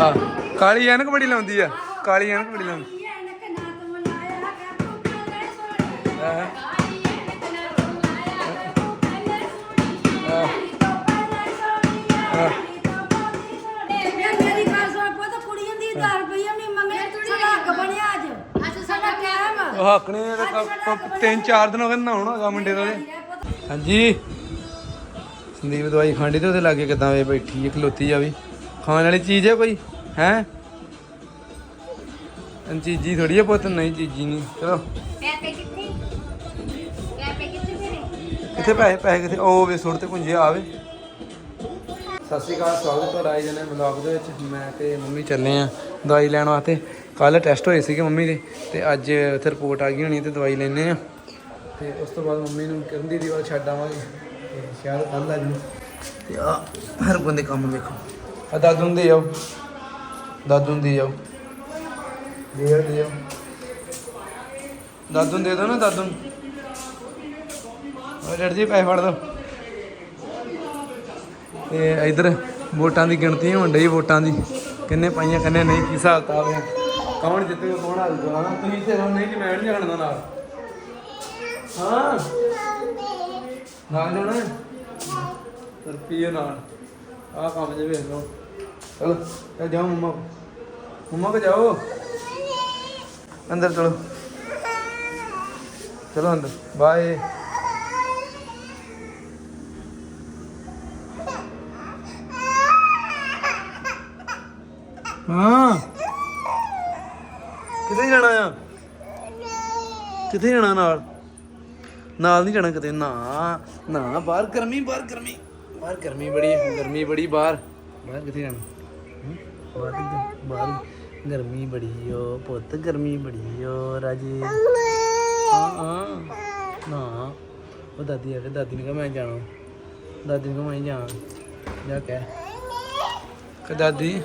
ਆ ਕਾਲੀ ਐਨਕ ਬੜੀ ਲਾਉਂਦੀ ਆ। ਕਾਲੀ ਐਨਕ ਬੜੀ ਲਾਉਂਦੀ। ਆਹ, ਮੇਰੀ ਗੱਲ ਸੁਣ ਪੁੱਤ ਕੁੜੀਆਂ ਦੀ 1000 ਰੁਪਈਆ ਨਹੀਂ ਮੰਗਣੇ ਸਾਡਾ ਹੱਕ ਬਣਿਆ ਅੱਜ। ਅੱਜ ਸਾਡਾ ਕਾਇਮ ਆ। ਉਹ ਹੱਕ ਨੇ ਤਿੰਨ ਚਾਰ ਦਿਨ ਹੋ ਗਏ ਨਹਾਉਣ ਹੈਗਾ ਮੁੰਡੇ ਦਾ। ਹਾਂਜੀ। ਸੰਦੀਪ ਦਵਾਈ ਖਾਂਡੀ ਤੇ ਉਹਦੇ ਲਾਗੇ ਕਿਦਾਂ ਵੇ ਬੈਠੀ ਖਲੋਤੀ ਆ ਵੀ। ਖਾਣ ਵਾਲੀ ਚੀਜ਼ ਹੈ ਕੋਈ? ਹੈ? ਚੀਜੀ ਥੋੜੀ ਹੈ ਪੁੱਤ ਨਹੀਂ ਚੀਜੀ ਨਹੀਂ। ਚਲੋ। ਕਿੱਥੇ? ਪੈਸੇ ਪੈਸੇ? ਕਿੱਥੇ? ਉਹ ਵੇ ਸੁੱਟ ਤੇ ਪੁੰਜੇ ਆਵੇ ਸਤਿ ਸ਼੍ਰੀ ਅਕਾਲ ਸਵਾਗਤ ਤੁਹਾਡਾ ਆਈ ਜਨੇ ਬਲੌਗ ਦੇ ਵਿੱਚ। ਮੈਂ ਤੇ ਮੰਮੀ ਚੱਲੇ ਆ ਦਵਾਈ ਲੈਣ ਵਾਸਤੇ। ਕੱਲ ਟੈਸਟ ਹੋਏ ਸੀਗੇ ਮੰਮੀ ਦੇ ਤੇ ਅੱਜ ਉੱਥੇ ਰਿਪੋਰਟ ਆ ਗਈ ਹੋਣੀ ਤੇ ਦਵਾਈ ਲੈਣੇ ਆ। ਤੇ ਉਸ ਤੋਂ ਬਾਅਦ ਮੰਮੀ ਨੂੰ ਕਰਨ ਦੀ ਵਾਲ ਛੱਡ ਆਵਾਂਗੇ। ਤੇ ਸ਼ਾਇਦ ਕੱਲ ਆ ਜੂ ਤੇ ਆ ਹਰ ਬੰਦੇ ਕੰਮ ਵੇਖੋ ਆ ਦਾਦੂ ਨੂੰ ਦੇ ਜਾਓ ਦਾਦੂ ਨੂੰ ਦੇ ਜਾਓ ਦੇ ਜਾਓ ਦੇ ਜਾਓ ਦਾਦੂ ਨੂੰ ਦੇ ਦੋ ਨਾ ਦਾਦੂ ਨੂੰ। ਡੈਡ ਜੀ ਪੈਸੇ ਫੜ ਦੋ। ਤੇ ਇਧਰ ਵੋਟਾਂ ਦੀ ਗਿਣਤੀ ਹੋਣ ਡਈ ਵੋਟਾਂ ਦੀ। ਕਿੰਨੇ ਪਾਈਆਂ ਕਿੰਨੇ ਨਹੀਂ ਕੀ ਹਿਸਾਬ ਕਿਤਾਬ ਹੈ? ਕੌਣ ਜਿੱਤੂਗਾ ਕੌਣ ਹਾਰੂਗਾ ਹਾਂ ਤੁਸੀਂ ਤੇ ਨਹੀਂ ਕਿ ਮੈਂ ਨਹੀਂ ਜਾਣਦਾ ਨਾਲ। ਹਾਂ। ਨਾਲ ਜਾਣਾ ਰੁਪਈਏ ਨਾਲ। ਆਹ ਕੰਮ ਜੇ ਵੇਖ ਲਓ। ਚਲੋ ਚੱਲ ਜਾਓ ਮੰਮਾ ਮੰਮਾ ਕੋ ਜਾਓ। ਅੰਦਰ ਚਲੋ। ਚਲੋ ਅੰਦਰ। ਬਾਏ। ਹਾਂ। ਕਿੱਥੇ ਜਾਣਾ ਆ? ਕਿੱਥੇ ਜਾਣਾ ਨਾਲ? ਨਾਲ ਨਹੀਂ ਜਾਣਾ ਕਿਤੇ। ਨਾ ਨਾ, ਬਾਹਰ ਗਰਮੀ ਬਾਹਰ ਗਰਮੀ। ਬਾਹਰ ਗਰਮੀ ਬੜੀ ਹੈ ਗਰਮੀ ਬੜੀ ਬਾਹਰ। ਬਾਹਰ ਕਿੱਥੇ ਜਾਣਾ? ਬਾਹਰ ਕਿੱਥੇ? ਬਾਹਰ। ਗਰਮੀ ਬੜੀ ਓ ਪੁੱਤ ਗਰਮੀ ਬੜੀ ਓ ਰਾਜੇ। ਹਾਂ ਹਾਂ। ਨਾ ਉਹ ਦਾਦੀ ਆ ਕੇ ਦਾਦੀ ਨੇ ਕਿਹਾ ਮੈਂ ਜਾਣਾ। ਦਾਦੀ ਨੇ ਮੈਂ ਜਾਣਾ। ਜਾ ਕਹਿ। ਕਿ ਦਾਦੀ?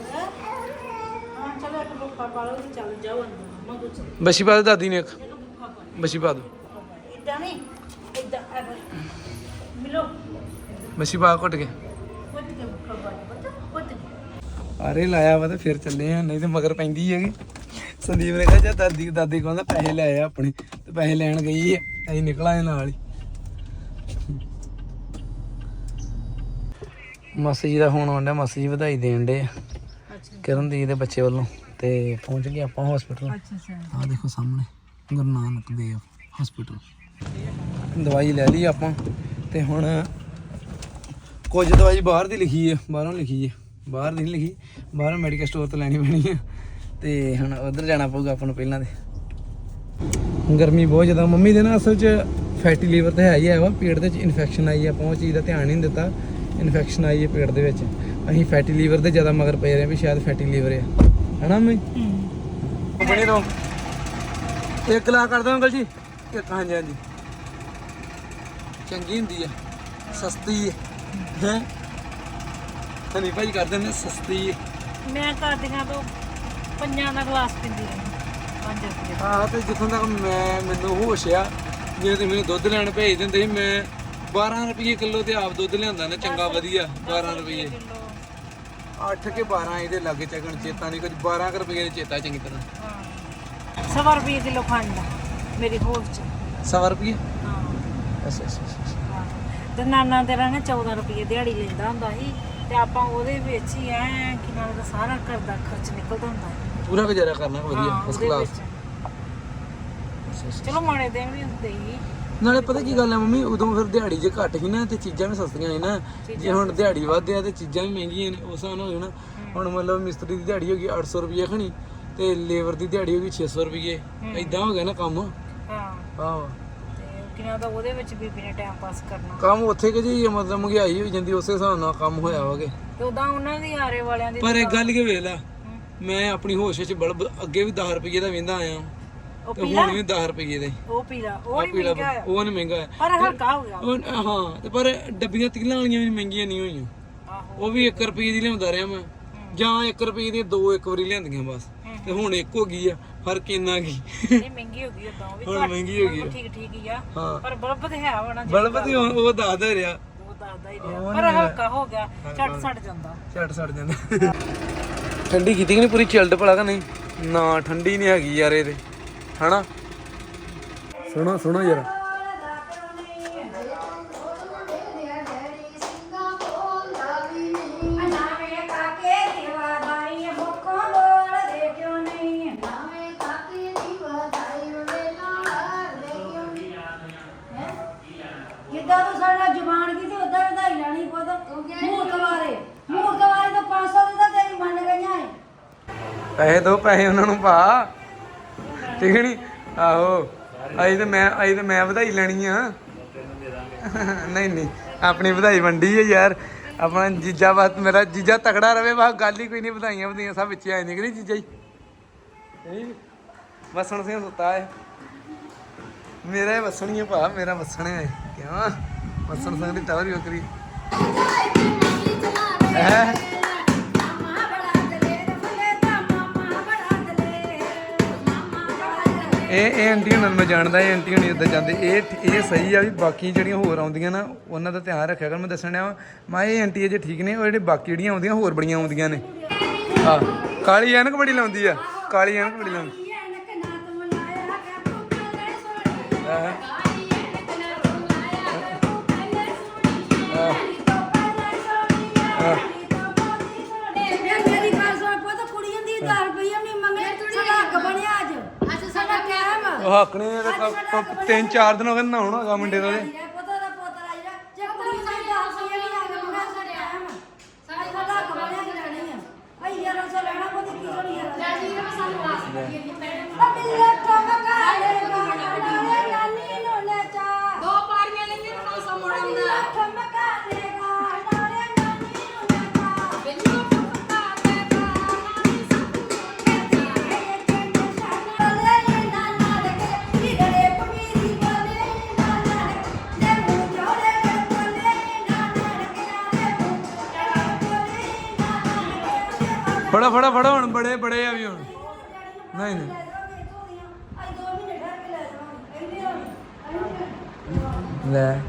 ਚਲੋ ਇੱਕ ਬੁੱਕਾ ਪਾ ਲਓ ਤੇ ਚੱਲ ਜਾਓ ਅੰਦਰ। ਮੰਮਾ ਕੁਛ ਬਸੀ ਪਾ ਦਾਦੀ ਨੇ ਇੱਕ। ਬਸੀ ਪਾ ਦੋ। ਬਸੀ ਪਾ ਘੁੱਟ ਕੇ। ਆਰੇ ਲਾਇਆ ਵਾ ਤੇ ਫਿਰ ਚੱਲੇ ਆ ਨਹੀਂ ਤੇ ਮਗਰ ਪੈਂਦੀ ਹੈਗੀ। ਸੰਦੀਪ ਨੇ ਕਿਹਾ ਜਾ ਦਾਦੀ ਦਾਦੀ ਕਹਿੰਦਾ ਪੈਸੇ ਲੈ ਆ ਆਪਣੇ ਤੇ ਪੈਸੇ ਲੈਣ ਗਈ ਆ ਅਸੀਂ ਨਿਕਲ ਆਏ ਨਾਲ ਹੀ। ਮਾਸੀ ਜੀ ਦਾ ਫੋਨ ਆਉਂਦਾ ਮਾਸੀ ਜੀ ਵਧਾਈ ਦੇਣ ਦੇ ਕਰਨ ਦੀ ਦੇ ਬੱਚੇ ਵੱਲੋਂ ਤੇ ਪਹੁੰਚ ਗਏ ਆਪਾਂ ਹਸਪੀਟਲ ਆਹ ਦੇਖੋ ਸਾਹਮਣੇ ਗੁਰੂ ਨਾਨਕ ਦੇਵ ਹਸਪੀਟਲ ਦਵਾਈ ਲੈ ਲਈ ਆਪਾਂ ਤੇ ਹੁਣ ਕੁਝ ਦਵਾਈ ਬਾਹਰ ਦੀ ਲਿਖੀ ਹੈ ਬਾਹਰੋਂ ਲਿਖੀ ਹੈ ਬਾਹਰ ਨਹੀਂ ਲਿਖੀ ਬਾਹਰੋਂ ਮੈਡੀਕਲ ਸਟੋਰ ਤੋਂ ਲੈਣੀ ਪੈਣੀ ਹੈ ਤੇ ਹੁਣ ਉਧਰ ਜਾਣਾ ਪਊਗਾ ਆਪਾਂ ਨੂੰ ਪਹਿਲਾਂ ਦੇ ਗਰਮੀ ਬਹੁਤ ਜ਼ਿਆਦਾ ਮੰਮੀ ਦੇ ਨਾ ਅਸਲ 'ਚ ਫੈਟੀ ਲੀਵਰ ਤੇ ਹੈ ਹੀ ਹੈ ਵਾ ਪੇਟ ਦੇ ਵਿੱਚ ਇਨਫੈਕਸ਼ਨ ਆਈ ਹੈ ਆਪਾਂ ਉਹ ਚੀਜ਼ ਦਾ ਧਿਆਨ ਨਹੀਂ ਦਿੱਤਾ ਇਨਫੈਕਸ਼ਨ ਆਈ ਹੈ ਪੇਟ ਦੇ ਵਿੱਚ। ਅਸੀਂ ਫੈਟੀ ਲੀਵਰ ਦੇ ਜ਼ਿਆਦਾ ਮਗਰ ਪਏ ਰਹੇ ਵੀ ਸ਼ਾਇਦ ਫੈਟੀ ਲੀਵਰ ਹੈ ਹਨਾ ਮੈਂ ਬਣੇ ਰਹੋ। ਇੱਕ ਲਾ ਕਰ ਦੋ ਅੰਕਲ ਜੀ। ਇੱਕ ਹਾਂਜੀ ਹਾਂਜੀ। ਚੰਗੀ ਹੁੰਦੀ ਹੈ ਸਸਤੀ ਹੈ ਹੈ? ਹਨੀ ਭਾਈ ਕਰ ਦਿੰਦੇ ਸਸਤੀ। ਹੈ ਮੈਂ ਕਰਦੀਆਂ ਤੋਂ ਪੰਜਾਂ ਦਾ ਗਲਾਸ ਪੀਂਦੀ ਹਾਂ 5 ਰੁਪਏ। ਆਹ ਤੇ ਜਿੱਥੋਂ ਤੱਕ ਮੈਂ ਮੈਨੂੰ ਹੋਸ਼ ਆ ਜੇ ਤੇ ਮੈਨੂੰ ਦੁੱਧ ਲੈਣ ਭੇਜ ਦਿੰਦੇ ਸੀ ਮੈਂ 12 ਰੁਪਏ ਕਿਲੋ ਤੇ ਆਪ ਦੁੱਧ ਲਿਆਂਦਾ ਨਾ ਚੰਗਾ ਵਧੀਆ 12 ਰੁਪਏ 8 ਕੇ 12 ਇਹਦੇ ਲਾਗੇ ਚੱਕਣ ਚੇਤਾ ਨਹੀਂ ਕੁਝ 12 ਕੁ ਰੁਪਏ ਦੇ ਚੇਤਾ ਚੰਗੀ ਤਰ੍ਹਾਂ। ਸਵਾ ਰੁਪਏ ਕਿਲੋ ਖੰਡ ਮੇਰੀ ਹੋਲ ਚ। 100 ਰੁਪਏ ਹਾਂ। ਅੱਛਾ ਅੱਛਾ ਅੱਛਾ ਹਾਂ। ਤੇ ਨਾਨਾ ਤੇਰਾ ਨਾ 14 ਰੁਪਏ ਦਿਹਾੜੀ ਲੈਂਦਾ ਹੁੰਦਾ ਸੀ ਤੇ ਆਪਾਂ ਉਹਦੇ ਵਿੱਚ ਹੀ ਐ ਕਿ ਨਾਲ ਦਾ ਸਾਰਾ ਘਰ ਦਾ ਖਰਚ ਨਿਕਲਦਾ ਹੁੰਦਾ ਸੀ। ਪੂਰਾ ਗੁਜ਼ਾਰਾ ਕਰਨਾ ਵਧੀਆ ਹਾਂ, ਫਸਟ ਉਹਦੇ ਕਲਾਸ ਵਿੱਚ। ਚਲੋ ਮਾੜੇ ਦਿਨ ਵੀ ਹੁੰਦੇ ਹੀ ਨਾਲੇ ਪਤਾ ਕੀ ਗੱਲ ਹੈ ਮੰਮੀ ਉਦੋਂ ਫਿਰ ਦਿਹਾੜੀ ਜੇ ਘੱਟ ਸੀ ਨਾ ਤੇ ਚੀਜ਼ਾਂ ਵੀ ਸਸਤੀਆਂ ਸੀ ਨਾ। ਜੇ ਹੁਣ ਦਿਹਾੜੀ ਵੱਧ ਆ ਤੇ ਚੀਜ਼ਾਂ ਵੀ ਮਹਿੰਗੀਆਂ ਨੇ ਉਸ ਨਾਲ ਹੋ। ਜਾਣਾ ਹੁਣ ਮਤਲਬ ਮਿਸਤਰੀ ਦੀ ਦਿਹਾੜੀ ਹੋ ਗਈ 800 ਰੁਪਏ ਖਣੀ ਤੇ ਲੇਬਰ ਦੀ ਦਿਹਾੜੀ ਹੋ ਗਈ 600 ਰੁਪਏ ਐਦਾਂ ਹੋ ਗਿਆ ਨਾ ਕੰਮ। ਹਾਂ। ਆਹੋ। ਤੇ ਕਿਨਾਂ ਦਾ ਉਹਦੇ ਵਿੱਚ ਬੀਬੀ ਨੇ ਟਾਈਮ ਪਾਸ ਕਰਨਾ। ਕੰਮ ਉੱਥੇ ਕਿ ਜੀ ਮਤਲਬ ਮਹਿੰਗਾਈ ਹੋਈ ਜਾਂਦੀ ਉਸੇ ਹਿਸਾਬ ਨਾਲ ਕੰਮ ਹੋਇਆ ਵਾਗੇ ਤੇ ਉਦਾਂ ਉਹਨਾਂ ਦੀ ਆਰੇ ਵਾਲਿਆਂ ਦੀ ਪਰ ਇੱਕ ਗੱਲ ਕਿ ਵੇਖ ਲੈ ਮੈਂ ਆਪਣੀ ਹੋਸ਼ ਵਿੱਚ ਬਲਬ ਅੱਗੇ ਵੀ 10 ਰੁਪਏ ਦਾ ਵੇਂਦਾ ਆਇਆ। ਉਹ ਤੇ ਹੁਣ ਵੀ 10 ਰੁਪਏ ਦੇ। ਉਹ ਪੀਲਾ। ਉਹ ਆ ਨਹੀਂ ਪੀਲਾ ਮਹਿੰਗਾ ਆ। ਉਹ ਨਹੀਂ ਮਹਿੰਗਾ ਹੈ ਪਰ ਹਲਕਾ ਹੋ ਗਿਆ। ਹਾਂ ਤੇ ਪਰ ਡੱਬੀਆਂ ਤੀਲਾਂ ਵਾਲੀਆਂ ਵੀ ਮਹਿੰਗੀਆਂ ਨਹੀਂ ਹੋਈਆਂ। ਆਹੋ। ਉਹ ਵੀ 1 ਰੁਪਏ ਦੀ ਲਿਆਉਂਦਾ ਰਿਹਾ ਮੈਂ। ਜਾਂ 1 ਰੁਪਏ ਦੀਆਂ ਦੋ ਇੱਕ ਵਾਰੀ ਲਿਆਂਦੀਆਂ ਬਸ। ਤੇ ਹੁਣ ਇੱਕ ਹੋ ਗਈ ਆ। ਫ਼ਰਕ ਇੰਨਾ ਕੀ? ਇਹ ਮਹਿੰਗੀ ਹੋ ਗਈ ਉਦਾਂ ਉਹ ਵੀ ਹੁਣ ਘੱਟ- ਮਹਿੰਗੀ ਹੋ ਗਈ। ਉਹ ਠੀਕ ਠੀਕ ਹੀ ਆ। ਹਾਂ। ਪਰ ਬਲਬ ਤੇ ਹੈ ਵਣਾ ਬਲਬ ਤੇ ਹੁਣ ਉਹ ਦੱਸਦਾ ਰਿਹਾ। ਉਹ ਦੱਸਦਾ ਹੀ ਰਿਹਾ। ਪਰ ਹਲਕਾ ਹੋ ਗਿਆ ਛੱਟ ਛੱਡ ਜਾਂਦਾ। ਛੱਡ ਛੱਡ ਜਾਂਦਾ। ਠੰਡੀ ਕੀਤੀ ਕਿ ਨਹੀਂ ਪੂਰੀ? ਚਿਲਡ ਭਲਾ ਕਿ ਨਹੀਂ? ਨਾ ਠੰਡੀ ਨਹੀਂ ਹੈਗੀ ਯਾਰ ਇਹ ਤੇ। ਹਨਾ? ਸੁਣੋ ਸੁਣੋ ਯਾਰ ਨਾਵੇਂ ਕਾਕੇ ਦੀਵਾਦਾਈ ਮੁੱਖੋਂ ਬੋਲ ਦੇ ਕਿਉਂ ਨਹੀਂ ਜਿੱਦਾਂ ਤੂੰ ਸਾਡਾ ਜ਼ੁਬਾਨ ਕੀਤੀ ਉਦਾਂ ਵਧਾਈ ਲੈਣੀ ਪੁੱਤ ਮੂਰਤ ਵਾਰੇ ਮੂਰਤ ਵਾਰੇ ਤਾਂ 500 ਦੀ ਤਾਂ ਤੇਰੀ ਮੰਨ ਗਈਆਂ ਏ ਪੈਸੇ ਦੋ, ਪੈਸੇ ਉਹਨਾਂ ਨੂੰ ਪਾ। ਠੀਕ ਨੀ? ਆਹੋ। ਅਈ ਤੇ ਮੈਂ ਅਈ ਤੇ ਮੈਂ ਵਧਾਈ ਲੈਣੀ ਆ। ਨਹੀਂ ਨਹੀਂ। ਆਪਣੀ ਵਧਾਈ ਵੰਡੀ ਹੈ ਯਾਰ। ਆਪਣਾ ਜੀਜਾ ਬਸ, ਮੇਰਾ ਜੀਜਾ ਤਕੜਾ ਰਵੇ, ਬਸ ਗੱਲ ਹੀ ਕੋਈ ਨਹੀਂ ਵਧਾਈਆਂ ਵਧਾਈਆਂ ਸਭ ਵਿੱਚ ਆਏ ਨਿਕਲੀ ਜੀਜਾ ਹੀ ਨਹੀਂ। ਵਸਣ ਸਿੰਘ ਸੁੱਤਾ ਹੈ। ਮੇਰਾ ਹੀ ਵਸਣੀ ਹੈ ਭਾ, ਮੇਰਾ ਵਸਣਾ ਹੈ ਕਿਉਂ? ਵਸਣ ਸਿੰਘ ਦੀ ਟਾਵਰ ਬੱਕਰੀ ਹੈ? ਇਹ ਇਹ ਆਂਟੀ ਹੁਣਾਂ ਨੂੰ ਮੈਂ ਜਾਣਦਾ ਇਹ ਆਂਟੀ ਹੁਣੀ ਉੱਧਰ ਜਾਂਦੇ। ਇਹ ਇਹ ਸਹੀ ਆ ਵੀ ਬਾਕੀ ਜਿਹੜੀਆਂ ਹੋਰ ਆਉਂਦੀਆਂ ਨਾ ਉਹਨਾਂ ਦਾ ਧਿਆਨ ਰੱਖਿਆ ਕਰ ਮੈਂ ਦੱਸਣ ਡਿਆ ਵਾਂ। ਮੈਂ ਇਹ ਆਂਟੀ ਅਜੇ ਠੀਕ ਨੇ ਉਹ ਜਿਹੜੇ ਬਾਕੀ ਜਿਹੜੀਆਂ ਆਉਂਦੀਆਂ ਹੋਰ ਬੜੀਆਂ ਆਉਂਦੀਆਂ ਨੇ। ਆ ਕਾਲੀ ਐਨਕ ਬੜੀ ਲਾਉਂਦੀ ਆ ਕਾਲੀ ਐਨਕ ਬੜੀ ਲਾਉਂਦੀ। ਕੁੜੀਆਂ ਦੀ 10 ਰੁਪਈਆ ਨਹੀਂ ਮੰਗਣੇ ਸਾਡਾ ਹੱਕ ਬਣਿਆ ਅੱਜ ਅੱਜ ਸਾਡਾ ਕਾਇਮ ਉਹ ਹੱਕ ਇਹਦੇ ਕ- ਤਿੰਨ ਚਾਰ ਦਿਨ ਹੋ ਗਏ ਨਹਾਉਣਾ ਹੈਗਾ ਮੁੰਡੇ ਦਾ ਉਹਦੇ। ਫੜੋ ਫੜੋ ਫੜੋ ਹੁਣ, ਬੜੇ ਬੜੇ ਆ ਵੀ ਹੁਣ। ਨਹੀਂ ਨਹੀਂ। ਲੈ।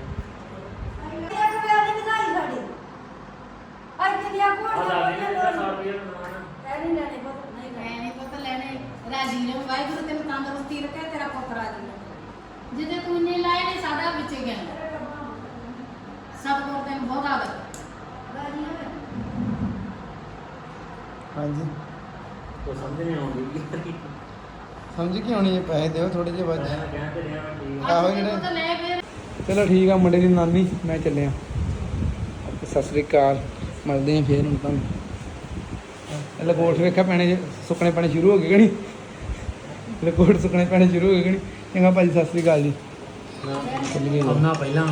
ਜਿੱਦੇ ਤੂੰ ਨਹੀਂ ਲਾਏ ਨੇ ਸਾਡਾ ਵਿੱਚ ਗਿਆ ਸਭ ਤੋਂ ਤੈਨੂੰ ਬਹੁਤ ਆਦਰ ਹਾਂਜੀ। ਸਮਝ ਨਹੀਂ ਆਉਂਦੀ। ਸਮਝ ਕੀ ਆਉਣੀ ਹੈ ਪੈਸੇ ਦਿਓ ਥੋੜੇ ਜਿਹੇ ਵੱਧ। ਕਹਿ ਤੇ ਰਿਹਾ ਮੈਂ ਠੀਕ ਆਹੋ ਜਿਹੜੇ ਪੁੱਤ ਲੈ ਫਿਰ ਚਲੋ ਠੀਕ ਆ ਮੁੰਡੇ ਦੀ ਨਾਨੀ ਮੈਂ ਚੱਲਿਆ। ਸਤਿ ਸ੍ਰੀ ਅਕਾਲ। ਮਿਲਦੇ ਆਂ ਫੇਰ ਹੁਣ ਤੁਹਾਨੂੰ ਇਹ ਲਕੋਟ ਵੇਖਿਆ ਪੈਣੇ ਜੇ ਸੁੱਕਣੇ ਪੈਣੇ ਸ਼ੁਰੂ ਹੋ ਗਏ ਗਣੀ ਲਕੋਟ ਸੁੱਕਣੇ ਪੈਣੇ ਸ਼ੁਰੂ ਹੋ ਗਏ ਗਣੀ ਚੰਗਾ ਭਾਜੀ ਸਤਿ ਸ੍ਰੀ ਅਕਾਲ ਜੀ। ਚੱਲੀਏ ਜੀ। ਪਹਿਲਾਂ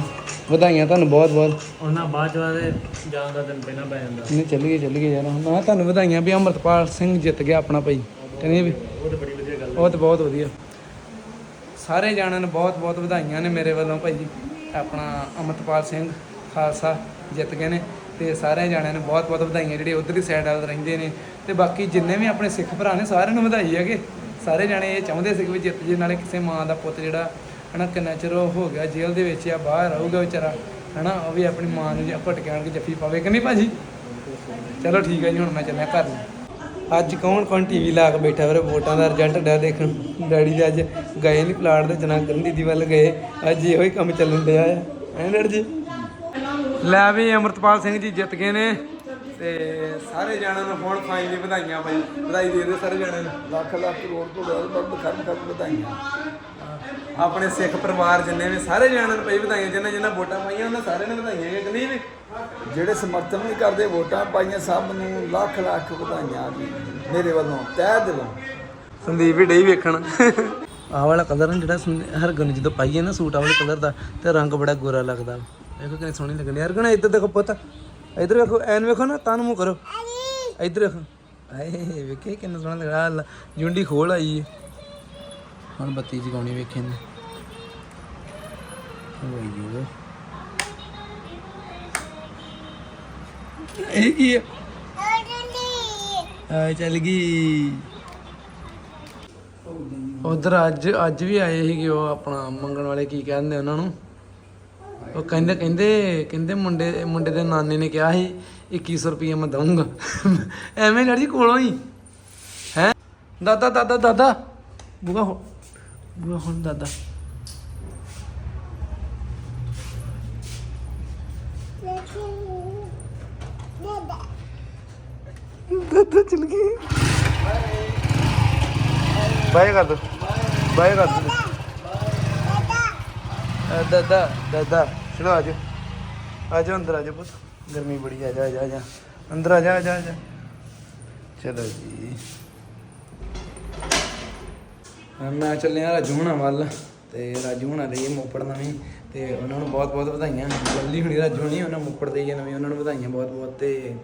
ਵਧਾਈਆਂ ਤੁਹਾਨੂੰ ਬਹੁਤ ਬਹੁਤ। ਉਹਨਾਂ ਬਾਅਦ ਵਾਦੇ ਜਾਣ ਦਾ ਦਿਨ ਪਹਿਲਾਂ ਪੈ ਜਾਂਦਾ। ਨਹੀਂ ਚੱਲੀਏ ਚੱਲੀਏ ਯਾਰ। ਹੁਣ ਮੈਂ ਤੁਹਾਨੂੰ ਵਧਾਈਆਂ ਵੀ ਅਮਰਤਪਾਲ ਸਿੰਘ ਜਿੱਤ ਗਿਆ ਆਪਣਾ ਭਾਈ। ਕਹਿੰਦੇ ਵੀ ਉਹ ਤੇ ਬੜੀ ਵਧੀਆ ਗੱਲ ਬਹੁਤ ਬਹੁਤ ਵਧੀਆ। ਸਾਰੇ ਜਾਣਿਆਂ ਨੂੰ ਬਹੁਤ ਬਹੁਤ ਵਧਾਈਆਂ ਨੇ ਮੇਰੇ ਵੱਲੋਂ ਭਾਈ ਜੀ। ਆਪਣਾ ਅਮਰਤਪਾਲ ਸਿੰਘ ਖਾਲਸਾ ਜਿੱਤ ਗਏ ਨੇ ਤੇ ਸਾਰੇ ਜਾਣਿਆਂ ਨੂੰ ਬਹੁਤ ਬਹੁਤ ਵਧਾਈਆਂ ਜਿਹੜੇ ਉਧਰ ਦੀ ਸਾਈਡ ਵੱਲ ਰਹਿੰਦੇ ਨੇ। ਤੇ ਬਾਕੀ ਜਿੰਨੇ ਵੀ ਆਪਣੇ ਸਿੱਖ ਭਰਾ ਨੇ ਸਾਰਿਆਂ ਨੂੰ ਵਧਾਈ ਹੈਗੇ। ਸਾਰੇ ਜਾਣੇ ਇਹ ਚਾਹੁੰਦੇ ਸੀ ਕਿ ਵੀ ਜਿੱਤ ਜੇ ਨਾਲੇ ਕਿਸੇ ਮਾਂ ਦਾ ਪੁੱਤ ਜਿਹੜਾ ਹਨਾ, ਕਿੰਨਾ ਚਿਰ ਉਹ ਹੋ ਗਿਆ, ਜੇਲ੍ਹ ਦੇ ਵਿੱਚ ਆ, ਬਾਹਰ ਰਹੂਗਾ ਵਿਚਾਰਾ, ਹਨਾ, ਉਹ ਵੀ ਆਪਣੀ ਮਾਂ ਨੂੰ ਜੇ ਕੇ ਆਣ ਕੇ ਜੱਫੀ ਪਾਵੇ, ਕਿ ਨਹੀਂ ਭਾਜੀ? ਚਲੋ ਠੀਕ ਹੈ ਜੀ, ਹੁਣ ਮੈਂ ਚੱਲਿਆ ਘਰ ਨੂੰ। ਅੱਜ ਕੌਣ ਕੌਣ ਟੀਵੀ ਲਾ ਕੇ ਬੈਠਾ ਵੀਰੇ, ਵੋਟਾਂ ਦਾ ਰਿਜ਼ਲਟ ਡਾ ਦੇਖਣ। ਡੈਡੀ ਦੇ ਅੱਜ ਗਏ ਨਹੀਂ ਪਲਾਟ ਦੇ ਜਨਾਗਨ ਦੀਦੀ ਵੱਲ ਗਏ। ਅੱਜ ਇਹੋ ਹੀ ਕੰਮ ਚੱਲਣ ਡਿਆ ਹੈ ਹੈਂ ਡੈਡੀ ਜੀ? ਲੈ ਵੀ ਅਮਰਤਪਾਲ ਸਿੰਘ ਜੀ ਜਿੱਤ ਗਏ ਨੇ। ਤੇ ਸਾਰੇ ਜਾਣਿਆਂ ਨੂੰ ਹੁਣ ਫਾਈਨਲੀ ਵਧਾਈਆਂ ਬਾਈ। ਵਧਾਈ ਦੇ ਦੇ ਸਾਰੇ ਜਾਣਿਆਂ ਨੂੰ। ਲੱਖ ਲੱਖ ਕਰੋੜ ਤੋਂ ਵੱਧ ਖਰਚ ਕਰ ਵਧਾਈਆਂ। ਆਪਣੇ ਸਿੱਖ ਪਰਿਵਾਰ ਜਿੰਨੇ ਵੀ ਸਾਰੇ ਜਾਣਿਆਂ ਨੂੰ ਪਈ ਵਧਾਈਆਂ ਜਿਨ੍ਹਾਂ ਜਿਨ੍ਹਾਂ ਵੋਟਾਂ ਪਾਈਆਂ ਉਹਨਾਂ ਸਾਰਿਆਂ ਨੂੰ ਵਧਾਈਆਂ ਕਿ ਨਹੀਂ ਵੀ? ਜਿਹੜੇ ਸਮਰਥਨ ਨਹੀਂ ਕਰਦੇ ਵੋਟਾਂ ਪਾਈਆਂ ਸਭ ਨੂੰ ਲੱਖ ਲੱਖ ਵਧਾਈਆਂ ਮੇਰੇ ਵੱਲੋਂ ਤਹਿ ਦਿਲੋਂ। ਸੰਦੀਪ ਵੀ ਡਈ ਵੇਖਣ। ਆਹ ਵਾਲਾ ਕਲਰ ਜਿਹੜਾ ਸੰਦੀ- ਹਰਗੁਣ ਜਦੋਂ ਪਾਈਏ ਨਾ ਸੂਟ ਆਹ ਵਾਲੇ ਕਲਰ ਦਾ ਤੇ ਰੰਗ ਬੜਾ ਗੋਰਾ ਲੱਗਦਾ। ਵੇਖੋ ਕਿੰਨੀ ਸੋਹਣੀ ਲੱਗਣੀ। ਹਰਗੁਣ ਇੱਧਰ ਦੇਖੋ ਪੁੱਤ। ਇੱਧਰ ਵੇਖੋ ਐਨ ਵੇਖੋ ਨਾ ਤਾਂ ਨੂੰ ਮੂੰਹ ਕਰੋ। ਇੱਧਰ ਵੇਖੋ। ਆਏ ਵੇਖੇ ਕਿੰਨਾ ਸੋਹਣਾ ਲੱਗ ਰਿਹਾ ਜੁੰਡੀ ਖੋਲ ਆਈ ਏ। ਹੁਣ ਬੱਤੀ ਜਗਾਉਣੀ ਵੇਖੇ ਨੇ। ਜੀ ਇਹ ਕੀ ਹੈ ਆ ਚੱਲ ਗਈ। ਉਧਰ ਅੱਜ ਅੱਜ ਵੀ ਆਏ ਸੀਗੇ ਉਹ ਆਪਣਾ ਮੰਗਣ ਵਾਲੇ ਕੀ ਕਹਿੰਦੇ ਉਹਨਾਂ ਨੂੰ? ਉਹ ਕਹਿੰਦੇ ਕਹਿੰਦੇ ਕਹਿੰਦੇ ਮੁੰਡੇ ਮੁੰਡੇ ਦੇ ਨਾਨੇ ਨੇ ਕਿਹਾ ਸੀ 2100 ਰੁਪਏ ਮੈਂ ਦਊਂਗਾ। ਐਵੇਂ ਡੈਡੀ ਜੀ ਕੋਲੋਂ ਹੀ। ਹੈ? ਦਾਦਾ ਦਾਦਾ ਦਾਦਾ। ਬੁਗਾ ਹੋ ਬੁਗਾ ਹੁਣ ਦਾਦਾ। ਦਾਦਾ ਚਲ ਗਈ। ਬਾਏ ਕਰ ਦੋ। ਬਾਏ ਕਰ ਦੋ। ਦਾਦਾ ਦਾਦਾ ਚਲੋ ਆਜੋ ਆਜੋ ਅੰਦਰ ਆਜੋ ਪੁੱਤ। ਗਰਮੀ ਬੜੀ ਆ ਜਾ ਆ ਜਾ ਆ ਜਾ। ਅੰਦਰ ਆ ਜਾ ਆ ਜਾ ਆ ਜਾ। ਚਲੋ ਜੀ। ਮੈਂ ਚੱਲਿਆ ਰਾਜੂ ਹੁਣਾਂ ਵੱਲ, ਤੇ ਰਾਜੂ ਹੁਣਾਂ ਲਈ ਇਹ ਮੋਪੜ ਨਵੀਂ, ਤੇ ਉਹਨਾਂ ਨੂੰ ਬਹੁਤ ਬਹੁਤ ਵਧਾਈਆਂ। ਲਵਲੀ ਹੁਣੀ ਰਾਜੂ ਹੁਣੀ ਉਹਨਾਂ ਮੋਪੜ ਦੇ ਨਵੀਂ, ਉਹਨਾਂ ਨੂੰ ਵਧਾਈਆਂ ਬਹੁਤ ਬਹੁਤ, ਤੇ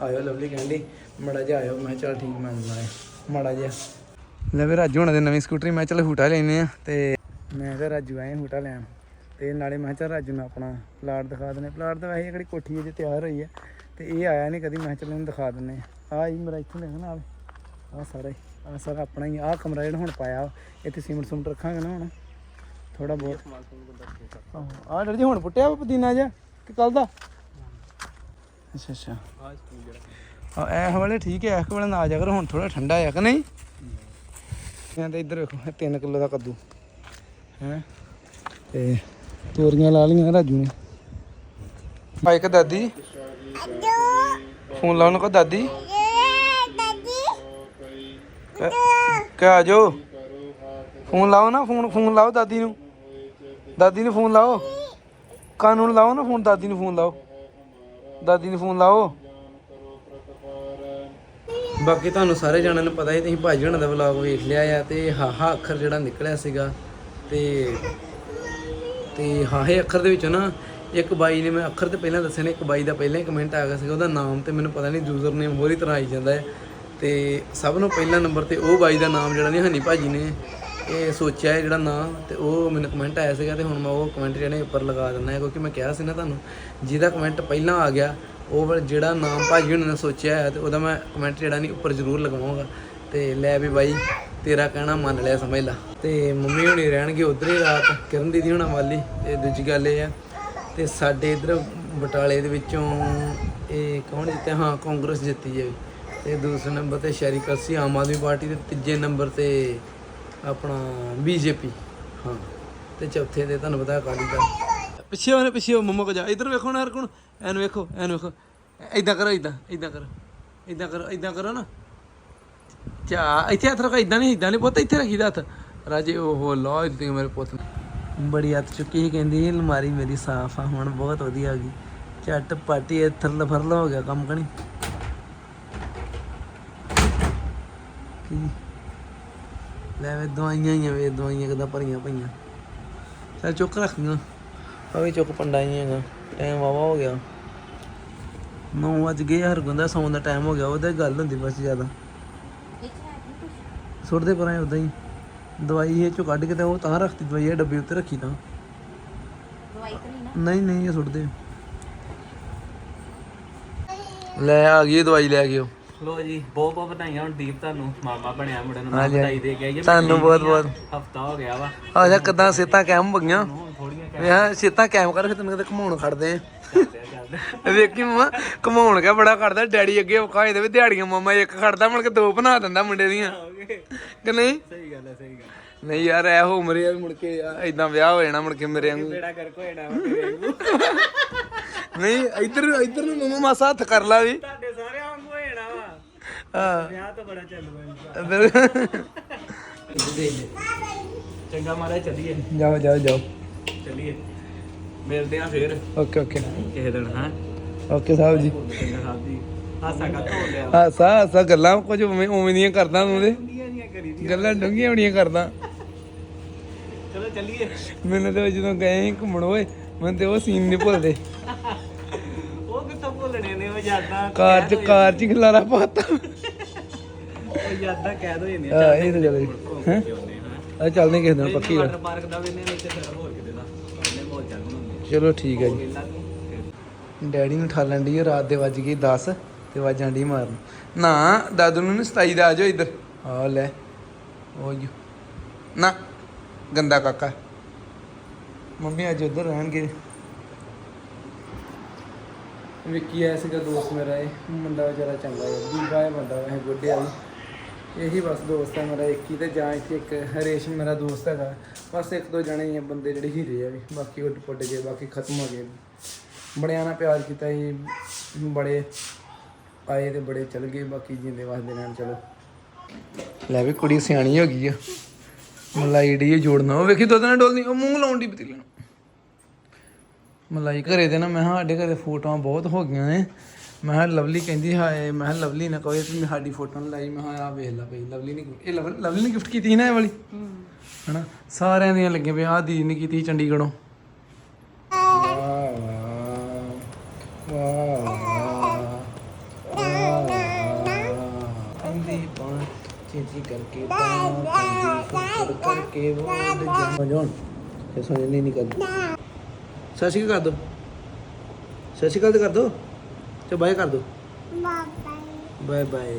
ਆਇਓ ਲਵਲੀ ਕਹਿੰਦੀ ਮੜਾ ਜਿਹਾ ਆਇਓ। ਮੈਂ ਕਿਹਾ ਚੱਲ ਠੀਕ, ਮੈਂ ਆਇਆ ਹੈ। ਮੜਾ ਜਿਹਾ। ਲੈ ਵੀ ਰਾਜੂ ਹੁਣਾਂ ਦੇ ਨਵੀਂ ਸਕੂਟਰੀ, ਮੈਂ ਚੱਲ ਹੂਟਾ ਲੈਨੇ ਆ, ਤੇ ਮੈਂ ਕਿਹਾ ਰਾਜੂ ਆਏ ਹੂਟਾ ਲੈਣ। ਤੇ ਨਾਲੇ ਮੈਂ ਕਿਹਾ ਚੱਲ ਰਾਜੂ ਨੂੰ ਆਪਣਾ ਪਲਾਟ ਦਿਖਾ ਦਨੇ ਪਲਾਟ ਤਾਂ ਵੈਸੇ ਜਿਹੜੀ ਕੋਠੀ ਅਜੇ ਤਿਆਰ ਹੋਈ ਹੈ ਤੇ ਇਹ ਆਇਆ ਨਹੀਂ ਕਦੀ, ਮੈਂ ਕਿਹਾ ਚੱਲ ਇਹਨੂੰ ਦਿਖਾ ਦਿੰਨੇ ਆ ਆਹ ਹੀ ਮੇਰਾ ਇੱਥੇ ਲਿਖਣਾ ਨਾਲ। ਆ ਸਾਰਾ ਹੀ ਆ ਸਾਰਾ ਆਪਣਾ ਹੀ ਆ। ਕਮਰਾ ਜਿਹੜਾ ਹੁਣ ਪਾਇਆ ਇੱਥੇ ਸੀਮੈਂਟ ਸੁਮਟ ਰੱਖਾਂਗੇ ਨਾ ਹੁਣ। ਥੋੜਾ ਬਹੁਤ। ਆਹੋ ਆ ਡਰ ਜੀ ਹੁਣ ਪੁੱਟਿਆ ਵਾ ਪੁਦੀਨਾ ਜਿਹਾ ਕਿ ਕੱਲ ਦਾ? ਅੱਛਾ ਅੱਛਾ। ਆ ਇਹ ਵਾਲੇ ਠੀਕ ਹੈ ਇਹ ਵੇਲੇ ਨਾ ਆ ਜਾ ਕਰ, ਹੁਣ ਥੋੜਾ ਠੰਡਾ ਆ ਕਿ ਨਹੀਂ? ਮੈਂ ਤਾਂ ਇੱਧਰ ਵੇਖੋ 3 ਕਿਲੋ ਦਾ ਕੱਦੂ। ਹੈ? ਤੇ ਤੋਰੀਆਂ ਲਾ ਲਈਆਂ ਰਾਜੂ ਨੇ। ਆ ਇੱਕ ਦਾਦੀ? ਫੋਨ ਲਾਉਣ ਕੋ ਦਾਦੀ? ਕਹ ਆ ਜਾਓ ਫੋਨ ਲਾਓ ਨਾ ਫੋਨ ਫੋਨ ਲਾਓ ਦਾਦੀ ਨੂੰ। ਦਾਦੀ ਨੂੰ ਫੋਨ ਲਾਓ। ਕਾਨੂੰਨ ਲਾਓ ਨਾ ਫੋਨ ਦਾਦੀ ਨੂੰ ਫੋਨ ਲਾਓ। ਦਾਦੀ ਨੂੰ ਫੋਨ ਲਾਓ। ਬਾਕੀ ਤੁਹਾਨੂੰ ਸਾਰੇ ਜਣਿਆਂ ਨੂੰ ਪਤਾ ਹੀ ਤੁਸੀਂ ਭਾਜੀ ਹੁਣਾਂ ਦਾ ਵਲੌਗ ਵੇਖ ਲਿਆ ਆ ਤੇ ਹਾਹਾ ਅੱਖਰ ਜਿਹੜਾ ਨਿਕਲਿਆ ਸੀਗਾ ਤੇ ਤੇ ਹਾਹੇ ਅੱਖਰ ਦੇ ਵਿੱਚੋਂ ਨਾ ਇੱਕ ਬਾਈ ਨੇ ਮੈਂ ਅੱਖਰ ਤੇ ਪਹਿਲਾਂ ਦੱਸਿਆ ਨੇ, ਇੱਕ ਬਾਈ ਦਾ ਪਹਿਲਾਂ ਹੀ ਕਮੈਂਟ ਆ ਗਿਆ ਸੀਗਾ, ਉਹਦਾ ਨਾਮ ਤੇ ਮੈਨੂੰ ਪਤਾ ਨਹੀਂ ਯੂਜ਼ਰ ਨੇਮ ਹੋਰ ਤਰ੍ਹਾਂ ਆਈ ਜਾਂਦਾ ਹੈ। ਤੇ ਸਭ ਨੂੰ ਪਹਿਲਾ ਨੰਬਰ ਤੇ ਉਹ ਬਾਈ ਦਾ ਨਾਮ ਜਿਹੜਾ ਨਹੀਂ ਹਨੀ ਭਾਜੀ ਨੇ, ਇਹ ਸੋਚਿਆ ਹੈ ਜਿਹੜਾ ਨਾਮ ਤੇ ਉਹ ਮੈਨੂੰ ਕਮੈਂਟ ਆਇਆ ਸੀਗਾ, ਤੇ ਹੁਣ ਮੈਂ ਉਹ ਕਮੈਂਟ ਜਿਹੜੇ ਉੱਪਰ ਲਗਾ ਦਿੰਦਾ ਹੈ, ਕਿਉਂਕਿ ਮੈਂ ਕਿਹਾ ਸੀ ਨਾ ਤੁਹਾਨੂੰ, ਜਿਹਦਾ ਕਮੈਂਟ ਪਹਿਲਾਂ ਆ ਗਿਆ, ਉਹ ਜਿਹੜਾ ਨਾਮ ਭਾਜੀ ਹੁਣਾਂ ਨੇ ਸੋਚਿਆ ਹੈ ਤੇ ਉਹਦਾ ਮੈਂ ਕਮੈਂਟ ਜਿਹੜਾ ਨਹੀਂ ਉੱਪਰ ਜ਼ਰੂਰ ਲਗਵਾਉਂਗਾ ਤੇ ਲੈ ਵੀ ਬਾਈ ਤੇਰਾ ਕਹਿਣਾ ਮੰਨ ਲਿਆ, ਸਮਝ ਲਾ। ਤੇ ਮੰਮੀ ਹੁਣੀ ਰਹਿਣਗੇ ਉਧਰ ਹੀ ਰਾਤ, ਕਿਰਨ ਦੀਦੀ ਹੁਣਾਂ ਵਾਲੀ ਤੇ ਦੂਜੀ ਗੱਲ ਇਹ ਆ, ਤੇ ਸਾਡੇ ਇਧਰ ਬਟਾਲੇ ਦੇ ਵਿੱਚੋਂ ਇਹ ਕੌਣ ਜਿੱਤਿਆ? ਹਾਂ, ਕਾਂਗਰਸ ਜਿੱਤੀ ਹੈ। ਤੇ ਦੂਸਰੇ ਨੰਬਰ ਤੇ ਸ਼ਹਿਰੀ ਕਲਸੀ, ਆਮ ਆਦਮੀ ਪਾਰਟੀ ਤੇ ਤੀਜੇ ਨੰਬਰ ਤੇ ਆਪਣਾ ਬੀਜੇਪੀ। ਹਾਂ, ਤੇ ਚੌਥੇ ਤੇ ਤੁਹਾਨੂੰ ਪਤਾ ਅਕਾਲੀ ਦਲ। ਪਿੱਛੇ ਹੋਣੇ ਪਿੱਛੇ ਮੰਮਾ ਕੋ ਜਾ। ਇਧਰ ਵੇਖੋ ਨਾ ਹਰ ਕੋਣ ਐਨ ਵੇਖੋ ਐਨ ਵੇਖੋ। ਇਦਾਂ ਕਰੋ ਇਦਾਂ ਇਦਾਂ ਕਰੋ। ਇਦਾਂ ਕਰੋ ਇਦਾਂ ਕਰੋ ਨਾ। ਚਾ ਇੱਥੇ ਹੱਥ ਰੱਖੋ ਇਦਾਂ ਨਹੀਂ ਇਦਾਂ ਨਹੀਂ ਪੁੱਤ, ਇੱਥੇ ਰੱਖੀਦਾ ਹੱਥ। ਰਾਜੇ ਉਹ ਲੋ ਇੱਥੇ ਮੇਰੇ ਪੁੱਤ ਬੜੀ ਹੱਥ ਚੁੱਕੀ ਸੀ, ਕਹਿੰਦੀ, ਅਲਮਾਰੀ ਮੇਰੀ ਸਾਫ਼ ਆ, ਹੁਣ ਬਹੁਤ ਵਧੀਆ ਆ ਗਈ। ਝੱਟ ਪਾਟੀ ਇੱਥਰ ਲਫਰਲ ਹੋ ਗਿਆ ਕੰਮ ਕਣੀ। ਲੈ ਵੇ, ਦਵਾਈਆਂ ਹੀ ਆ ਵੇ, ਦਵਾਈਆਂ ਕਿਦਾਂ ਭਰੀਆਂ ਪਈਆਂ। ਚੱਲ ਚੁੱਕ ਰੱਖੀਆਂ ਆ ਵੀ ਚੁੱਕ ਪੰਡਾ ਹੀ ਟਾਈਮ ਵਾਵਾ ਹੋ ਗਿਆ। 9 ਵਜ ਗਏ ਹਰਗੁੰਦਾ ਸੌਣ ਦਾ ਟਾਈਮ ਹੋ ਗਿਆ, ਉਹਦੇ ਗੱਲ ਹੁੰਦੀ ਬਸ ਜ਼ਿਆਦਾ। ਸੁੱਟਦੇ ਪਰਾਂ ਉਦਾਂ ਹੀ। ਦਵਾਈ ਇਹ ਚੋਂ ਕੱਢ ਕੇ ਤੇ ਉਹ ਤਾਂ ਰੱਖਤੀ ਦਵਾਈ ਇਹ ਡੱਬੇ ਉੱਤੇ ਰੱਖੀ ਤਾਂ। ਦਵਾਈ ਤਾਂ ਨਹੀਂ ਨਾ? ਨਹੀਂ ਨਹੀਂ ਇਹ ਸੁੱਟਦੇ। ਲੈ ਆ ਗਈ ਇਹ ਦਵਾਈ ਲੈ ਗਿਓ ਲੋ ਜੀ ਬਹੁਤ ਬਹੁਤ ਵਧਾਈਆਂ ਹੁਣ ਦੀਪ ਤੁਹਾਨੂੰ ਮਾਮਾ ਬਣਿਆ ਮੁੰਡੇ ਨੂੰ ਹਾਂਜੀ, ਵਧਾਈ ਦੇ ਕੇ ਆਈਏ ਤੁਹਾਨੂੰ ਬਹੁਤ ਬਹੁਤ। ਹਫਤਾ ਹੋ ਗਿਆ ਵਾ। ਆ ਜਾ ਕਿਦਾਂ ਸੇਤਾਂ ਕੈਮ ਬਗੀਆਂ ਥੋੜੀਆਂ ਸੇਤਾਂ ਕੈਮ ਕਰ ਫਿਰ ਤੈਨੂੰ ਕਿਤੇ ਘਮਾਉਣ ਖੜਦੇ ਆ। ਵੇਖੀ ਮਮਾ ਘਮਾਉਣ ਕਿਆ ਬੜਾ ਕਰਦਾ ਡੈਡੀ ਅੱਗੇ ਔਖਾ ਦੇ ਵੀ ਦਿਹਾੜੀਆਂ ਮਮਾ ਇੱਕ ਖੜਦਾ ਮੁੜ ਕੇ ਦੋ ਬਣਾ ਦਿੰਦਾ ਮੁੰਡੇ ਦੀਆਂ। ਕਿ ਨਹੀਂ? ਸਹੀ ਗੱਲ ਹੈ ਸਹੀ ਗੱਲ ਨਹੀਂ ਯਾਰ ਐ ਹੋ ਮਰੇ ਮੁੜ ਕੇ ਇਦਾਂ ਵਿਆਹ ਹੋ ਜਾਣਾ ਮੁੜ ਕੇ ਮੇਰੇ ਵਾਂਗੂ। ਬੇੜਾ ਕਰ ਨਾ ਵੇਖੂ ਨਹੀਂ ਇੱਧਰ ਇੱਧਰ ਨੂੰ ਮਮਾ ਮਾਸਾ ਹੱਥ ਕਰ ਲਾ ਵੀ। ਤੁਹਾਡੇ ਸਾਰਿਆਂ ਵਾਂਗੂ ਹੋ ਜਾਣਾ ਵਾ। ਹਾਂ। ਵਿਆਹ ਤਾਂ ਬੜਾ ਚੱਲੂਗਾ ਚੰਗਾ ਮਾਰਾ ਚੱਲੀਏ। ਜਾਓ ਜਾਓ ਜਾਓ। ਚੱਲੀਏ। ਮਿਲਦੇ ਆ ਫੇਰ। Okay okay. ਕਿਸੇ ਦਿਨ ਹਾਂ? ਓਕੇ ਸਾਹਿਬ ਜੀ। ਚੰਗਾ ਸਾਹਿਬ ਜੀ। ਹਾਸਾ ਕਾ ਧੋ ਲਿਆ ਹਾਸਾ ਹਾਸਾ ਗੱਲਾਂ ਕੁਝ ਉਵੇਂ ਉਵੇਂ ਦੀਆਂ ਕਰਦਾ ਤੂੰ ਤੇ। ਦੀਆਂ ਦੀਆਂ ਕਰੀ ਦੀ ਗੱਲਾਂ ਡੂੰਘੀਆਂ ਬੜੀਆਂ ਕਰਦਾ। ਚਲੋ ਚੱਲੀਏ। ਮੈਨੂੰ ਤੇ ਜਦੋਂ ਗਏ ਘੁੰਮਣ ਓਏ ਮੈਨੂੰ ਤੇ ਉਹ ਸੀਨ ਨਹੀਂ ਭੁੱਲਦੇ। ਉਹ ਕਿੱਥੋਂ ਭੁੱਲਣੇ ਨੇ ਉਹ ਯਾਦਾਂ ਕਾਰ ਚ ਕਾਰ ਚ ਖਲਾਰਾ ਪਾਤਾ। ਉਹ ਯਾਦਾਂ ਕੈਦ ਹੋ ਜਾਂਦੀਆਂ ਹਾਂ ਇਹ ਤਾਂ ਚੱਲ ਹੈ? ਹਾਂ? ਚੱਲਦੇ ਕਿਸੇ ਦਿਨ ਪੱਕੀ ਵਾਟਰ ਪਾਰਕ ਦਾ ਹੋਰ ਕਿਤੇ ਚਲੋ ਠੀਕ ਹੈ ਜੀ। ਡੈਡੀ ਨੂੰ ਠਾਲਣ ਦੀ ਰਾਤ ਦੇ ਵੱਜ ਗਈ 10 ਤੇ ਵਾਜਾਂ ਡੀ ਮਾਰਨ। ਨਾ, ਦਾਦੂ ਨੂੰ 27 ਦਾ, ਆ ਜਾਓ ਇੱਧਰ। ਆ ਲੈ, ਉਹ ਜੋ ਨਾ, ਗੰਦਾ ਕਾਕਾ। ਮੰਮੀ ਅੱਜ ਉਧਰ ਰਹਿਣਗੇ। ਵਿੱਕੀ ਆਇਆ ਸੀਗਾ ਦੋਸਤ ਮੇਰਾ ਇਹ, ਮੁੰਡਾ ਵਿਚਾਰਾ ਚੰਗਾ ਹੈ ਦੀਪਾ ਹੈ ਬੰਦਾ ਹੈ ਗੁੱਡਿਆ ਵੀ ਇਹੀ ਬਸ ਦੋਸਤ ਹੈ ਮੇਰਾ ਇੱਕ ਹੀ ਤੇ ਜਾਂ ਇੱਕ ਰੇਸ਼ਮ ਮੇਰਾ ਦੋਸਤ ਹੈਗਾ। ਬਸ ਇੱਕ ਦੋ ਜਣੇ ਹੀ ਆ, ਬੰਦੇ ਜਿਹੜੇ ਹੀਰੇ ਆ ਵੀ, ਬਾਕੀ ਉੱਡ ਪੁੱਟ ਗਏ, ਬਾਕੀ ਖਤਮ ਹੋ ਗਏ। ਬੜਿਆਂ ਨਾਲ ਪਿਆਰ ਕੀਤਾ ਜੀ, ਬੜੇ ਆਏ ਤੇ ਬੜੇ ਚਲ ਗਏ, ਬਾਕੀ ਜਿੰਦੇ ਵਸਦੇ ਰਹਿਣ, ਚਲੋ। ਲੈ ਵੀ ਕੁੜੀ ਸਿਆਣੀ ਹੋ ਗਈ ਆ। ਮਲਾਈ ਡੀ ਜੋੜਨਾ। ਉਹ ਵੇਖੀ ਦੁੱਧ ਨਾਲ ਡੋਲਦੀ, ਉਹ ਮੂੰਹ ਲਾਉਣ ਦੀ ਪਤੀਲੇ ਨੂੰ। ਮਲਾਈ ਘਰੇ ਦੇ ਨਾ, ਮੈਂ ਕਿਹਾ ਸਾਡੇ ਘਰੇ ਫੋਟੋਆਂ ਬਹੁਤ ਹੋ ਗਈਆਂ ਨੇ। ਮੈਂ ਕਿਹਾ ਲਵਲੀ ਕਹਿੰਦੀ ਹਾਏ ਮੈਂ ਕਿਹਾ ਲਵਲੀ ਨਾ ਕਹੇ ਵੀ ਸਾਡੀ ਫੋਟੋ ਨਾ ਲਾਈ। ਮੈਂ ਕਿਹਾ ਆ ਵੇਖ ਲੈ ਭਈ ਲਵਲੀ ਨੇ ਇਹ ਲਵ- ਲਵਲੀ ਨੇ ਗਿਫਟ ਕੀਤੀ ਸੀ ਨਾ ਇਹ ਵਾਲੀ? ਹਨਾ? ਸਾਰਿਆਂ ਦੀਆਂ ਲੱਗੀਆਂ ਵੀ ਆਹ ਦੀਦੀ ਨੇ ਕੀਤੀ ਸੀ ਚੰਡੀਗੜ੍ਹੋਂ। ਵਾਹ ਵਾਹ ਵਾਹ ਵਾਹ ਅੰਦੀ ਪਾਂ ਚੀਚੀ ਕਰਕੇ ਪਾਂ ਕੰਦੀ ਫੁੱਟ ਕਰਕੇ ਵੋਡ ਜਾ। ਜੋਨ ਇਹ ਸਮਝ ਨਹੀਂ ਨਿਕਲਦੀ ਸਤਿ ਸ਼੍ਰੀ ਅਕਾਲ ਕਰ ਦੋ ਸਤਿ ਸ਼੍ਰੀ ਅਕਾਲ ਤੇ ਕਰ ਦੋ। ਤੇ ਬਾਏ ਕਰ ਦੋ। Bye bye.